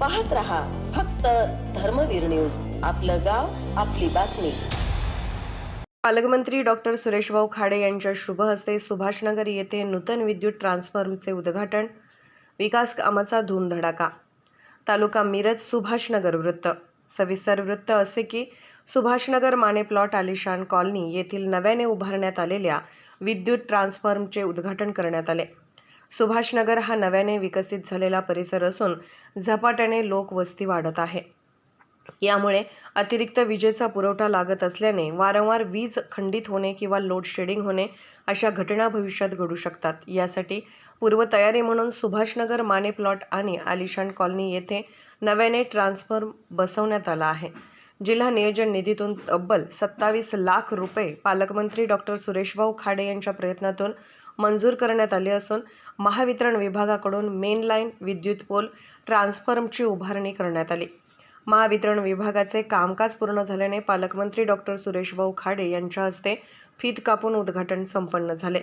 पाहत रहा फक्त धर्मवीर न्यूज. आपलं गाव आपली बातमी. पालकमंत्री डॉक्टर सुरेशभाऊ खाडे यांच्या शुभ हस्ते सुभाषनगर येथे नूतन विद्युत ट्रान्सफॉर्मचे उद्घाटन विकास कामाचा धूमधडाका तालुका मिरज सुभाषनगर वृत्त. सविस्तर वृत्त असे की सुभाषनगर माने प्लॉट आलिशान कॉलनी येथील नव्याने उभारण्यात आलेल्या विद्युत ट्रान्सफॉर्मचे उद्घाटन करण्यात आले. सुभाषनगर हा नव्याने विकसित झालेला परिसर असून झपाट्याने लोकवस्ती वाढत आहे. यामुळे अतिरिक्त विजेचा पुरवठा लागत असल्याने वारंवार वीज खंडित होणे किंवा लोड शेडिंग होणे अशा घटना भविष्यात घडू शकतात. यासाठी पूर्वतयारी म्हणून सुभाषनगर माने प्लॉट आणि आलिशान कॉलनी येथे नव्याने ट्रान्सफॉर्म बसवण्यात आला आहे. जिल्हा नियोजन निधीतून तब्बल सत्तावीस लाख रुपये पालकमंत्री डॉक्टर सुरेशभाऊ खाडे यांच्या प्रयत्नातून मंजूर करण्यात आले असून महावितरण विभागाकडून मेन लाईन विद्युत पोल ट्रान्सफॉर्मची उभारणी करण्यात आली. महावितरण विभागाचे कामकाज पूर्ण झाल्याने पालकमंत्री डॉक्टर सुरेशभाऊ खाडे यांच्या हस्ते फीत कापून उद्घाटन संपन्न झाले.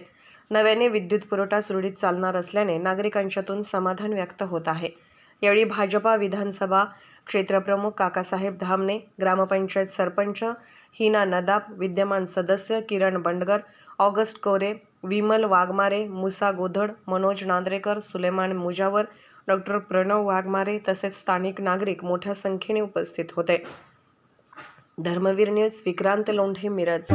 नव्याने विद्युत पुरवठा सुरळीत चालणार असल्याने नागरिकांच्यातून समाधान व्यक्त होत आहे. यावेळी भाजपा विधानसभा क्षेत्रप्रमुख काकासाहेब धामणे ग्रामपंचायत सरपंच हिना नदाब विद्यमान सदस्य किरण बंडगर ऑगस्ट कोरे विमल वाघमारे मुसा गोधड मनोज नांद्रेकर सुलेमान मुजावर डॉक्टर प्रणव वाघमारे तसेच स्थानिक नागरिक मोठ्या संख्येने उपस्थित होते. धर्मवीर न्यूज विक्रांत लोंढे मिरज.